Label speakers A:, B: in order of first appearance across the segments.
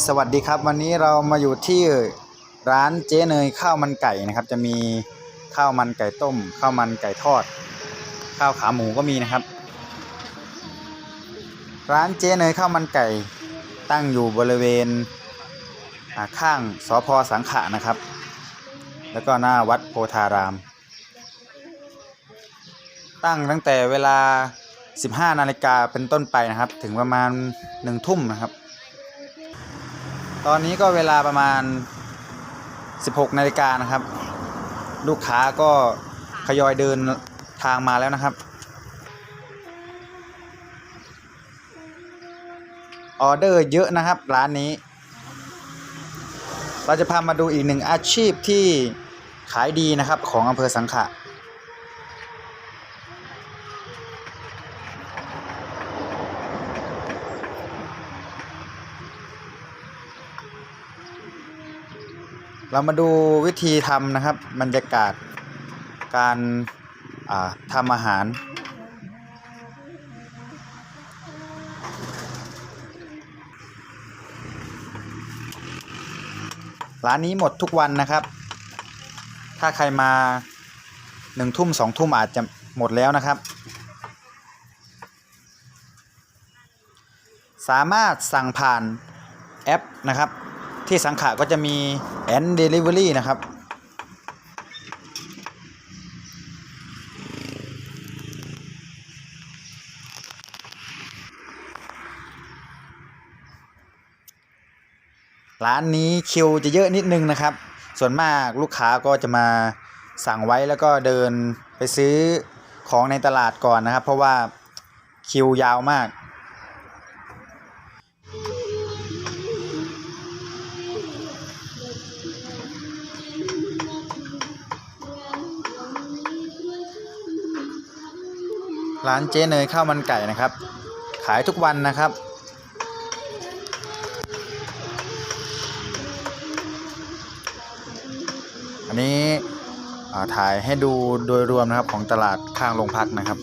A: สวัสดีครับ วันนี้เรามาอยู่ที่ร้านเจ๊เนยข้าวมันไก่นะครับ จะมีข้าวมันไก่ต้มข้าวมันไก่ทอด ข้าวขาหมูก็มีนะครับ ร้านเจ๊เนยข้าวมันไก่ตั้งอยู่บริเวณข้างสพสังขะนะครับ แล้วก็หน้าวัดโพธาราม ตั้งตั้งแต่เวลา 15 นาฬิกาเป็นต้นไปนะครับ ถึงประมาณ 1 ทุ่มนะครับ ตอนนี้ก็เวลาประมาณ 16นาฬิกานะครับ ลูกค้าก็ทยอยเดินทางมาแล้วนะครับ ออเดอร์เยอะนะครับร้านนี้ เราจะพามาดูอีกหนึ่งอาชีพที่ขายดีนะครับของอำเภอสังขะ เรามาดูวิธีทำนะครับบรรยากาศการาทำอาหาร ร้านนี้หมดทุกวันนะครับ ถ้าใครมาหนึ่งทุ่มสองทุ่มอาจจะหมดแล้วนะครับ สามารถสั่งผ่านแอปนะครับ ที่สังขะก็จะมีแอนเดลิเวอรี่นะครับ ร้านนี้คิวจะเยอะนิดนึงนะครับ ส่วนมากลูกค้าก็จะมาสั่งไว้แล้วก็เดินไปซื้อของในตลาดก่อนนะครับ เพราะว่าคิวยาวมาก ร้านเจ๊เนยข้าวมันไก่นะครับ ขายทุกวันนะครับ อันนี้ถ่ายให้ดูโดยรวมนะครับของตลาดข้างโรงพักนะครับ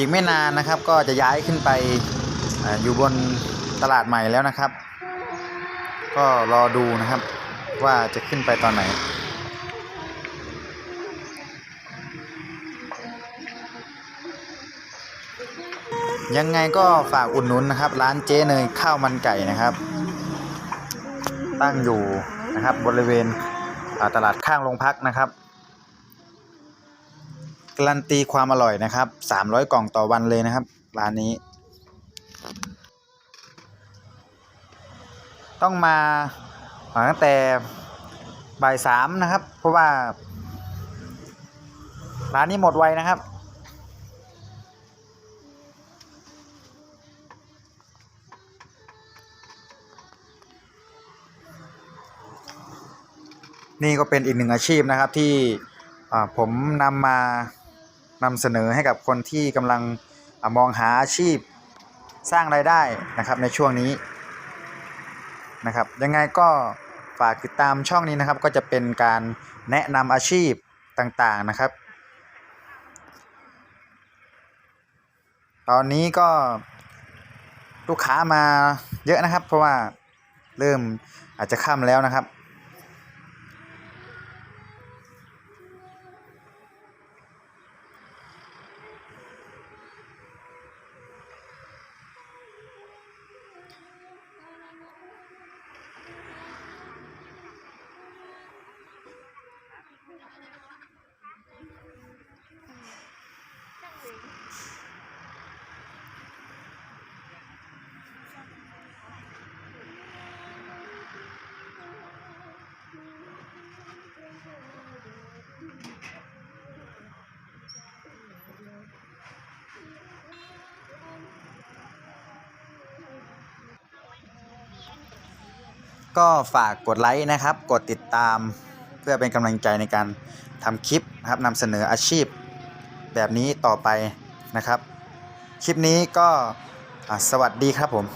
A: อีกไม่นานนะครับ ก็จะย้ายขึ้นไปออยู่บนตลาดใหม่แล้วนะครับ ก็รอดูนะครับ ว่าจะขึ้นไปตอนไหน ยังไงก็ฝากอุดหนุนนะครับ ร้านเจ๊เนยข้าวมันไก่นะครับ ตั้งอยู่นะครับบริเวณตลาดข้างโรงพักนะครับ การันตีความอร่อยนะครับ 300 กล่องต่อวันเลยนะครับ ร้านนี้ ต้องมาตั้งแต่บ่ายสามนะครับ เพราะว่า ร้านนี้หมดไวนะครับนี่ก็เป็นอีกหนึ่งอาชีพนะครับที่ผมนำมา นำเสนอให้กับคนที่กำลังอมองหาอาชีพสร้างรายได้นะครับในช่วงนี้นะครับยังไงก็ฝากติดตามช่องนี้นะครับ ก็จะเป็นการแนะนำอาชีพต่างๆนะครับ ตอนนี้ก็ลูกค้ามาเยอะนะครับ เพราะว่าเริ่มอาจจะค่ำแล้วนะครับ ก็ฝากกดไลค์นะครับ กดติดตามเพื่อเป็นกำลังใจในการทำคลิปนะครับนำเสนออาชีพ แบบนี้ต่อไปนะครับ คลิปนี้ก็สวัสดีครับผม